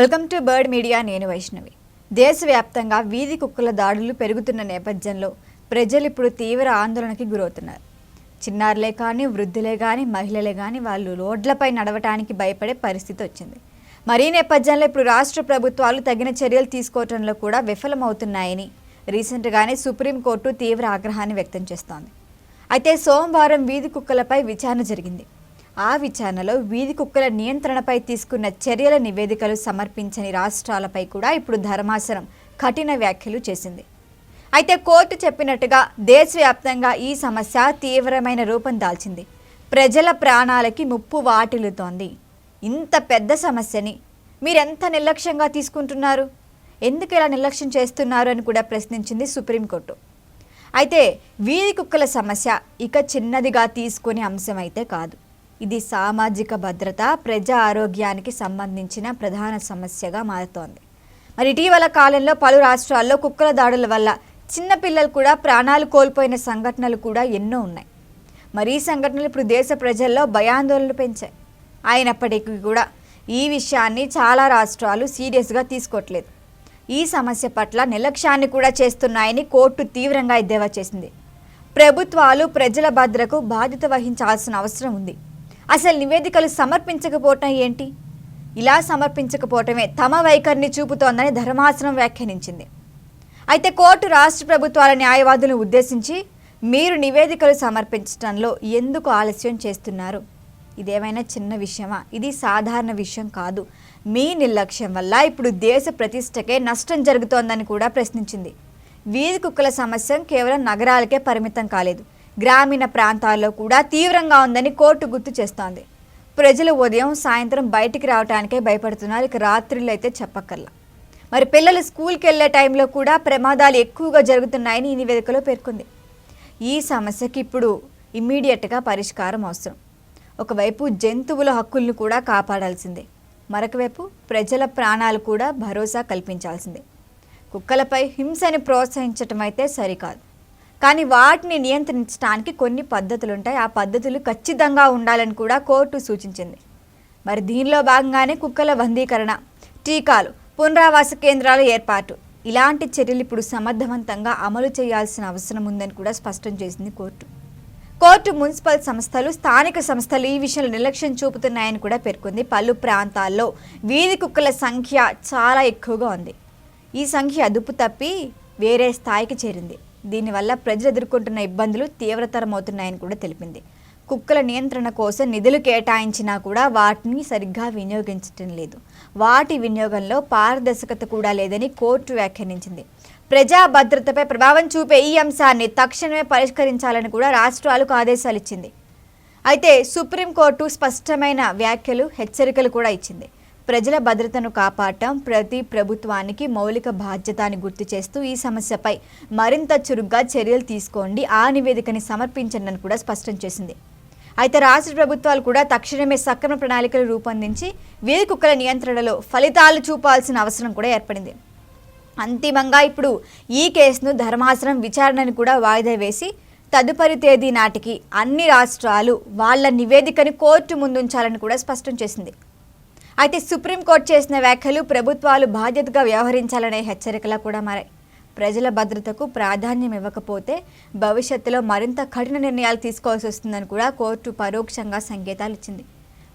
Welcome to bird media నేను వైష్ణవి. దేశవ్యాప్తంగా వీధి కుక్కల దాడులు పెరుగుతున్న నేపథ్యంలో ప్రజలు ఇప్పుడు తీవ్ర ఆందోళనకి గురవుతున్నారు. చిన్నారులే కానీ వృద్ధులే కానీ మహిళలే కానీ వాళ్ళు రోడ్లపై నడవటానికి భయపడే పరిస్థితి వచ్చింది. మరీ నేపథ్యంలో ఇప్పుడు రాష్ట్ర ప్రభుత్వాలు తగిన చర్యలు తీసుకోవడంలో కూడా విఫలమవుతున్నాయని రీసెంట్గానే సుప్రీంకోర్టు తీవ్ర ఆగ్రహాన్ని వ్యక్తం చేస్తోంది. అయితే సోమవారం వీధి కుక్కలపై విచారణ జరిగింది. ఆ విచారణలో వీధి కుక్కల నియంత్రణపై తీసుకున్న చర్యల నివేదికలు సమర్పించని రాష్ట్రాలపై కూడా ఇప్పుడు ధర్మాసనం కఠిన వ్యాఖ్యలు చేసింది. అయితే కోర్టు చెప్పినట్టుగా దేశవ్యాప్తంగా ఈ సమస్య తీవ్రమైన రూపం దాల్చింది. ప్రజల ప్రాణాలకి ముప్పు వాటిల్లుతోంది. ఇంత పెద్ద సమస్యని మీరెంత నిర్లక్ష్యంగా తీసుకుంటున్నారు? ఎందుకు ఇలా నిర్లక్ష్యం చేస్తున్నారు అని కూడా ప్రశ్నించింది సుప్రీంకోర్టు. అయితే వీధి కుక్కల సమస్య ఇక చిన్నదిగా తీసుకునే అంశం అయితే కాదు. ఇది సామాజిక భద్రత ప్రజా ఆరోగ్యానికి సంబంధించిన ప్రధాన సమస్యగా మారుతోంది. మరి ఇటీవల కాలంలో పలు రాష్ట్రాల్లో కుక్కల దాడుల వల్ల చిన్నపిల్లలు కూడా ప్రాణాలు కోల్పోయిన సంఘటనలు కూడా ఎన్నో ఉన్నాయి. మరి ఈ సంఘటనలు ఇప్పుడు దేశ ప్రజల్లో భయాందోళనలు పెంచాయి. అయినప్పటికీ కూడా ఈ విషయాన్ని చాలా రాష్ట్రాలు సీరియస్గా తీసుకోవట్లేదు. ఈ సమస్య పట్ల నిర్లక్ష్యాన్ని కూడా చేస్తున్నాయని కోర్టు తీవ్రంగా ఎద్దేవా చేసింది. ప్రభుత్వాలు ప్రజల భద్రకు బాధ్యత వహించాల్సిన అవసరం ఉంది. అసలు నివేదికలు సమర్పించకపోవటం ఏంటి? ఇలా సమర్పించకపోవటమే తమ వైఖరిని చూపుతోందని ధర్మాసనం వ్యాఖ్యానించింది. అయితే కోర్టు రాష్ట్ర ప్రభుత్వాల న్యాయవాదులను ఉద్దేశించి మీరు నివేదికలు సమర్పించడంలో ఎందుకు ఆలస్యం చేస్తున్నారు? ఇదేమైనా చిన్న విషయమా? ఇది సాధారణ విషయం కాదు. మీ నిర్లక్ష్యం వల్ల ఇప్పుడు దేశ ప్రతిష్టకే నష్టం జరుగుతోందని కూడా ప్రశ్నించింది. వీధి కుక్కల సమస్య కేవలం నగరాలకే పరిమితం కాలేదు. గ్రామీణ ప్రాంతాల్లో కూడా తీవ్రంగా ఉందని కోర్టు గుర్తు చేస్తోంది. ప్రజలు ఉదయం సాయంత్రం బయటికి రావడానికే భయపడుతున్నారు. ఇక రాత్రులు అయితే చెప్పక్కర్లా. మరి పిల్లలు స్కూల్కి వెళ్ళే టైంలో కూడా ప్రమాదాలు ఎక్కువగా జరుగుతున్నాయని ఈ నివేదికలో పేర్కొంది. ఈ సమస్యకి ఇప్పుడు ఇమ్మీడియట్గా పరిష్కారం అవసరం. ఒకవైపు జంతువుల హక్కులను కూడా కాపాడాల్సిందే. మరొకవైపు ప్రజల ప్రాణాలు కూడా భరోసా కల్పించాల్సిందే. కుక్కలపై హింసని ప్రోత్సహించటం అయితే సరికాదు. కానీ వాటిని నియంత్రించడానికి కొన్ని పద్ధతులు ఉంటాయి. ఆ పద్ధతులు ఖచ్చితంగా ఉండాలని కూడా కోర్టు సూచించింది. మరి దీనిలో భాగంగానే కుక్కల వందీకరణ టీకాలు పునరావాస కేంద్రాల ఏర్పాటు. ఇలాంటి చర్యలు ఇప్పుడు సమర్థవంతంగా అమలు చేయాల్సిన అవసరం ఉందని కూడా స్పష్టం చేసింది కోర్టు. కోర్టు మున్సిపల్ సంస్థలు స్థానిక సంస్థలు ఈ విషయంలో నిర్లక్ష్యం చూపుతున్నాయని కూడా పేర్కొంది. పలు ప్రాంతాల్లో వీధి కుక్కల సంఖ్య చాలా ఎక్కువగా ఉంది. ఈ సంఖ్య అదుపు తప్పి వేరే స్థాయికి చేరింది. దీనివల్ల ప్రజలు ఎదుర్కొంటున్న ఇబ్బందులు తీవ్రతరమవుతున్నాయని కూడా తెలిపింది. కుక్కల నియంత్రణ కోసం నిధులు కేటాయించినా కూడా వాటిని సరిగ్గా వినియోగించటం లేదు. వాటి వినియోగంలో పారదర్శకత కూడా లేదని కోర్టు వ్యాఖ్యానించింది. ప్రజా భద్రతపై ప్రభావం చూపే ఈ అంశాన్ని తక్షణమే పరిష్కరించాలని కూడా రాష్ట్రాలకు ఆదేశాలు ఇచ్చింది అయితే సుప్రీంకోర్టు స్పష్టమైన వ్యాఖ్యలు హెచ్చరికలు కూడా ఇచ్చింది. ప్రజల భద్రతను కాపాడటం ప్రతి ప్రభుత్వానికి మౌలిక బాధ్యత అని గుర్తు చేస్తూ ఈ సమస్యపై మరింత చురుగ్గా చర్యలు తీసుకోండి. ఆ నివేదికని సమర్పించండి అని కూడా స్పష్టం చేసింది. అయితే రాష్ట్ర ప్రభుత్వాలు కూడా తక్షణమే సక్రమ ప్రణాళికలు రూపొందించి వీధి కుక్కల నియంత్రణలో ఫలితాలు చూపాల్సిన అవసరం కూడా ఏర్పడింది. అంతిమంగా ఇప్పుడు ఈ కేసును ధర్మాసనం విచారణను కూడా వాయిదా వేసి తదుపరి తేదీ నాటికి అన్ని రాష్ట్రాలు వాళ్ళ నివేదికని కోర్టు ముందుంచాలని కూడా స్పష్టం చేసింది. అయితే సుప్రీంకోర్టు చేసిన వ్యాఖ్యలు ప్రభుత్వాలు బాధ్యతగా వ్యవహరించాలనే హెచ్చరికలా కూడా మారాయి. ప్రజల భద్రతకు ప్రాధాన్యం ఇవ్వకపోతే భవిష్యత్తులో మరింత కఠిన నిర్ణయాలు తీసుకోవాల్సి వస్తుందని కూడా కోర్టు పరోక్షంగా సంకేతాలు ఇచ్చింది.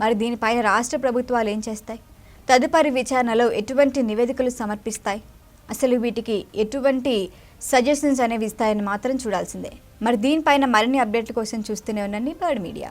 మరి దీనిపైన రాష్ట్ర ప్రభుత్వాలు ఏం చేస్తాయి? తదుపరి విచారణలో ఎటువంటి నివేదికలు సమర్పిస్తాయి? అసలు వీటికి ఎటువంటి సజెషన్స్ అనేవి ఇస్తాయని మాత్రం చూడాల్సిందే. మరి దీనిపైన మరిన్ని అప్డేట్ల కోసం చూస్తూనే ఉండండి బర్డ్ మీడియా.